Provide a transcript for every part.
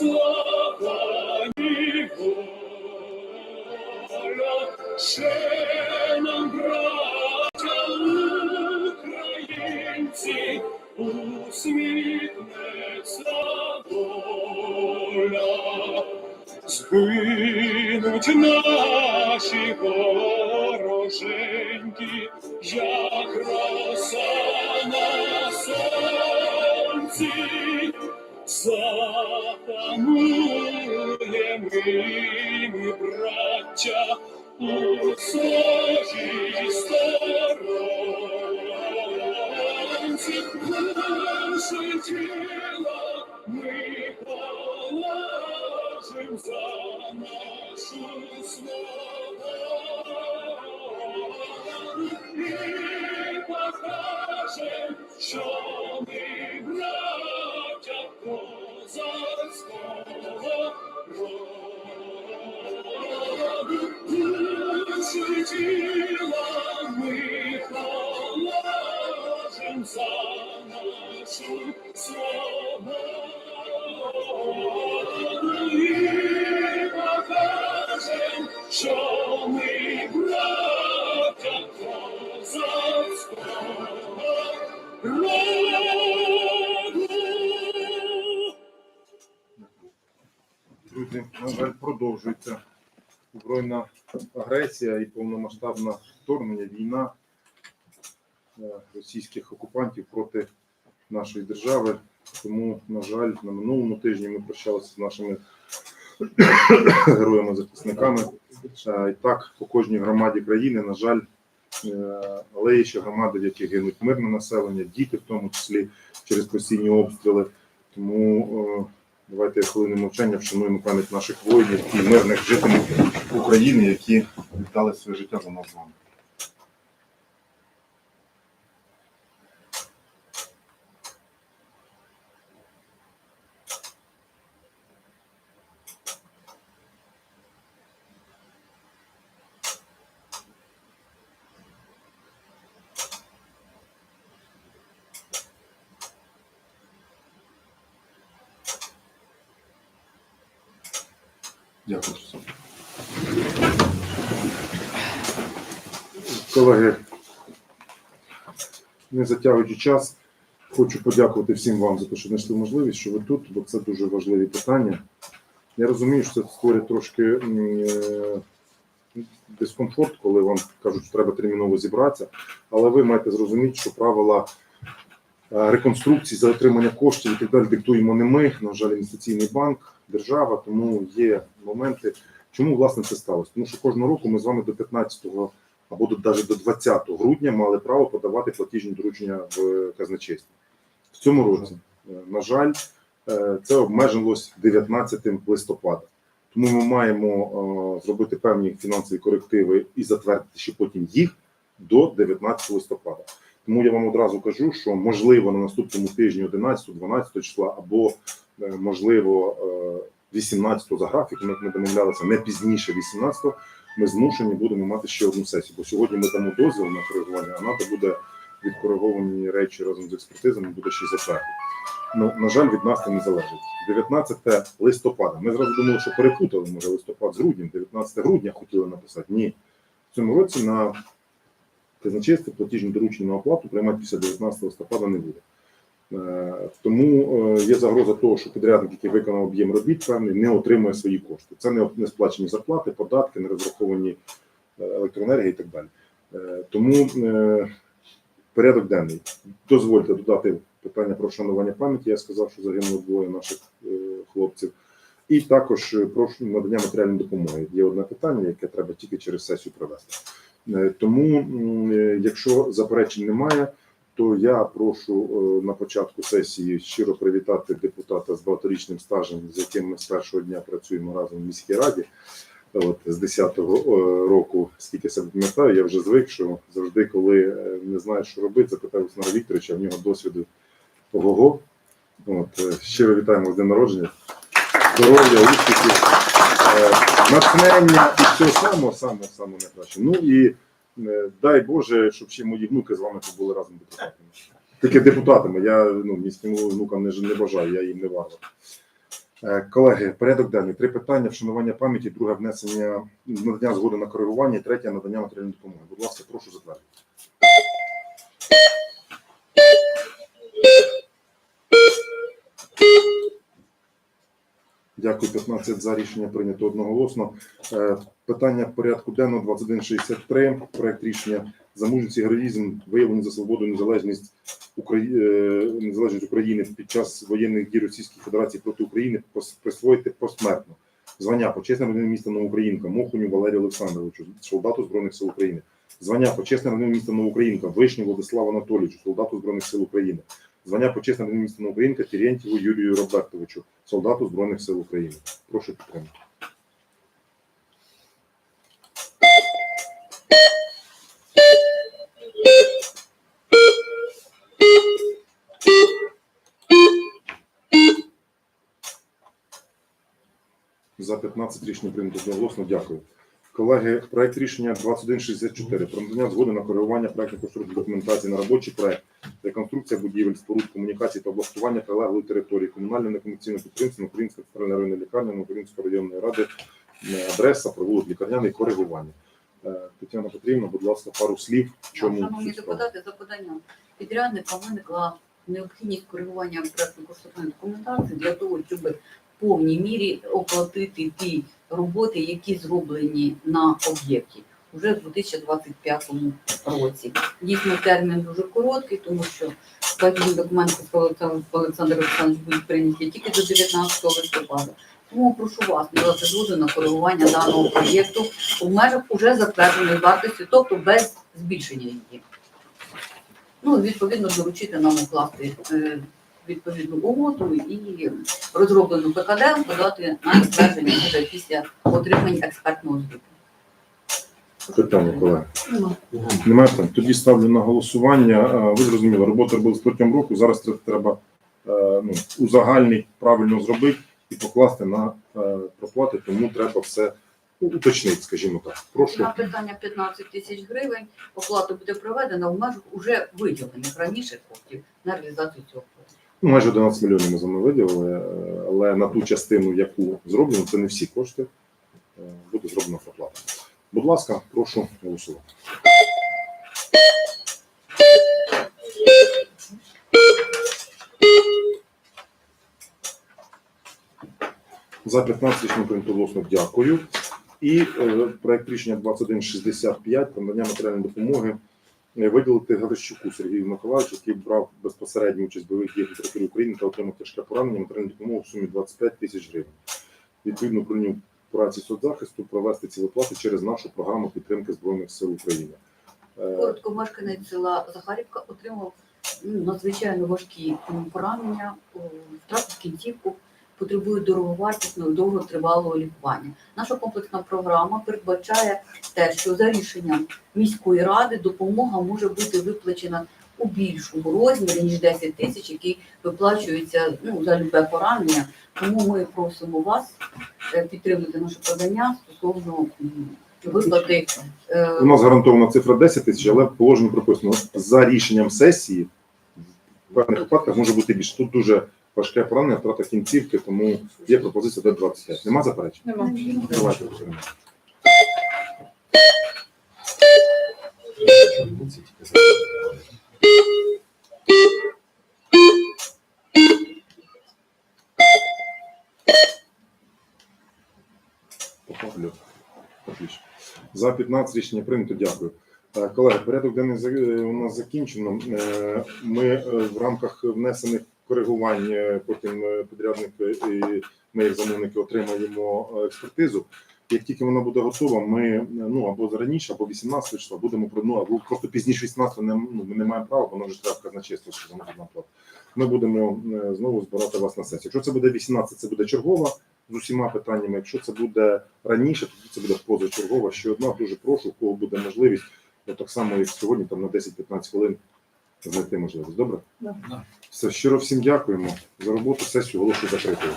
слава і ще нам, браття українці, усміхнеться наші вороженьки, як роса на сонці, запануємо ми, браття, у своїй сторонці. Наше тіло ми положим за нашу свободу і покажем, що ми роду. Ми положим за нашу Друзі, на жаль, продовжується збройна агресія і повномасштабне вторгнення, війна е, російських окупантів проти нашої держави. Тому, на жаль, на минулому тижні ми прощалися з нашими героями-захисниками. Е, І так, по кожній громаді країни, на жаль, е, але є ще громади, в яких гинуть мирне населення, діти в тому числі через постійні обстріли. Тому Давайте хвилини мовчання вшануємо пам'ять наших воїнів і мирних жителів України, які віддали своє життя за нас з вами. Дякую. Колеги, не затягуючи час, хочу подякувати всім вам за те, що знайшли можливість, що ви тут, бо це дуже важливі питання. Я розумію, що це створює трошки е, дискомфорт, коли вам кажуть, що треба терміново зібратися, але ви маєте зрозуміти, що правила е, реконструкції за отримання коштів і так далі диктуємо не ми, на жаль, інвестиційний банк, держава, тому є моменти. Чому власне це сталося? Тому що кожного року ми з вами до 15-го або до навіть до 20 грудня мали право подавати платіжні доручення в казначейство. В цьому році, е, на жаль, е, це обмежилось 19 листопада. Тому ми маємо е, зробити певні фінансові корективи і затвердити ще потім їх до 19 листопада. Тому я вам одразу кажу, що можливо на наступному тижні 11-12 числа, або е, можливо е, 18 за графіком, як ми домовлялися, не пізніше 18 ми змушені будемо мати ще одну сесію. Бо сьогодні ми дамо дозвіл на коригування, а треба буде відкориговані речі разом з експертизами, буде ще затвердити. Ну, на жаль, від нас це не залежить. 19 листопада. Ми зразу думали, що перепутали, може, листопад з груднем, 19 грудня хотіли написати. Ні. В цьому році на казначейство платіжні доручення на оплату приймати після 19 листопада не буде. Е, Тому е, є загроза того, що підрядник, який виконав об'єм робіт, певний, не отримує свої кошти. Це не сплачені зарплати, податки, не розраховані е, електроенергія і так далі. Тому порядок денний. Дозвольте додати питання про вшанування пам'яті. Я сказав, що загинуло двоє наших хлопців. І також е, про надання матеріальної допомоги. Є одне питання, яке треба тільки через сесію провести. Е, Тому, е, якщо заперечень немає, то я прошу е, на початку сесії щиро привітати депутата з багаторічним стажем, з яким ми з першого дня працюємо разом в міській раді. От з 10-го е, року, скільки себе пам'ятаю, я вже звик, що завжди, коли не знаєш, що робити, запитав Олександра Вікторовича, в нього досвіду ого-го. От, щиро вітаємо з днем народження. Здоров'я, успіхів, натхнення і всього самого, самого, самого найкраще. Ну і е, дай Боже, щоб ще мої внуки з вами були разом депутатами. Тільки депутатами. Я ну, міським внукам не, не бажаю, я їм не варвар. Е, Колеги, порядок денний. Три питання: вшанування пам'яті, друге внесення надання згоди на коригування, і третє надання матеріальної допомоги. Будь ласка, прошу затвердити. Дякую, 15 за рішення прийнято одноголосно. Е, Питання порядку денного 2163. Проект рішення за мужність героїзм, виявлені за свободу незалежність Украї... е, незалежність України під час воєнних дій Російської Федерації проти України присвоїти посмертно. Звання почесна родина міста Новоукраїнка Мохуню Валерію Олександровичу, солдату Збройних сил України. Звання почесна родина міста Новоукраїнка Вишню Владиславу Анатолійовичу, солдату Збройних сил України. Звання почесна родина міста Новоукраїнка Терентьєву Юрію Робертовичу, солдату Збройних сил України. Прошу підтримати. За 15 рішення прийнято одноголосно. Дякую. Колеги, проект рішення 2164 про надання згоди на коригування проектної конструкції документації на робочий проект реконструкція будівель, споруд, комунікацій та облаштування прилеглої території комунального некомерційного підприємства Українська центральна районна лікарня Української районної ради е, адреса, провулок лікарняний коригування. Е, Тетяна Петрівна, будь ласка, пару слів. Чому Шановні депутати, за поданням підрядника виникла необхідність коригування проектно-кошторисної документації для того, щоб в повній мірі оплатити ті роботи, які зроблені на об'єкті вже в 2025 році. Дійсно, термін дуже короткий, тому що платіжні документи Олександр Олександрович будуть прийняті тільки до 19 листопада. Тому прошу вас надати згоду на коригування даного проєкту у межах уже затвердженої вартості, тобто без збільшення її. Ну, відповідно, доручити нам укласти е, відповідну угоду і розроблену ПКД подати на затвердження вже після отримання експертного звіту. Питання, колеги. Немає питань. Тоді ставлю на голосування. Ви зрозуміли, робота робилась протягом року. Зараз це треба е, ну, узагальнити, правильно зробити і покласти на е, проплати, тому треба все уточнити, скажімо так. Прошу. На питання 15 тисяч гривень оплата буде проведена в межах уже виділених раніше коштів на реалізацію цього проекту. Ну, майже 11 мільйонів ми за мною виділили, е, але на ту частину, яку зроблено, це не всі кошти. Е, Буде зроблена проплата. Будь ласка, прошу голосувати. За 15 рішення прийнято. Дякую. І е, проект рішення 2165 про надання матеріальної допомоги виділити Галищуку Сергію Миколаївичу, який брав безпосередню участь в бойових діях на території України та отримав тяжке поранення матеріальну допомогу в сумі 25 тисяч гривень. Відповідно, управлінню праці соцзахисту провести ці виплати через нашу програму підтримки Збройних сил України. Е, Коротко, мешканець села Захарівка отримав ну, надзвичайно важкі поранення, втратив кінцівку, потребує дороговартісного, довготривалого лікування. Наша комплексна програма передбачає те, що за рішенням міської ради допомога може бути виплачена у більшому розмірі, ніж 10 тисяч, які виплачуються ну, за любе поранення. Тому ми просимо вас е, підтримати наше подання стосовно виплати. е, У нас гарантована цифра 10 тисяч, але в прописано за рішенням сесії в певних випадках може бути більше. Тут дуже важке поранення, втрата кінцівки, тому є пропозиція до 25. Нема заперечень? Нема. Давайте. Отлично. За 15 рішення прийнято. Дякую. Е, Колеги, порядок денний е, у нас закінчено. Е, Ми в рамках внесених коригувань, е, потім е, підрядник е, і ми, як замовники, отримаємо експертизу. Як тільки вона буде готова, ми ну або раніше, або 18 числа будемо про ну або просто пізніше 18 не, ну, ми не маємо права, нам вже треба казначейство, що нам плату. Ми будемо знову збирати вас на сесію. Якщо це буде 18, це буде чергова з усіма питаннями. Якщо це буде раніше, тоді це буде позачергова. Ще одна дуже прошу, у кого буде можливість, так само як сьогодні, там на 10-15 хвилин знайти можливість. Добре? Да. Все щиро всім дякуємо за роботу. Сесію оголошую закритою.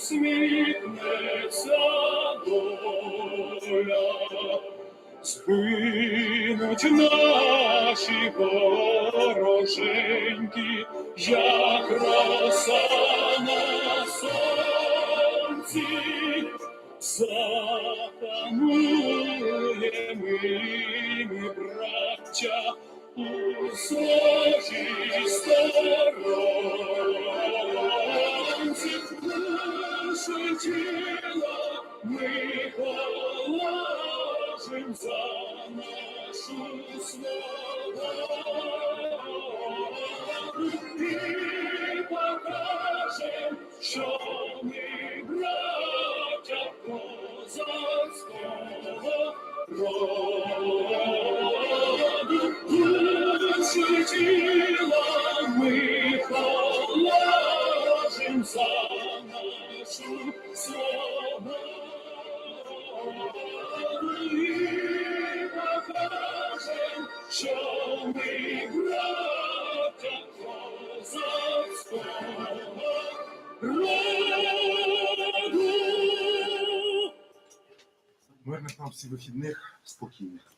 Усміхнеться доля. Згинуть наші вороженьки, як роса на сонці, запануємо ми, браття, у своїй сторонці. Тіло ми положим за нашу свободу і покажем, що ми браття козацького роду. Тіло Нам всіх вихідних, спокійних.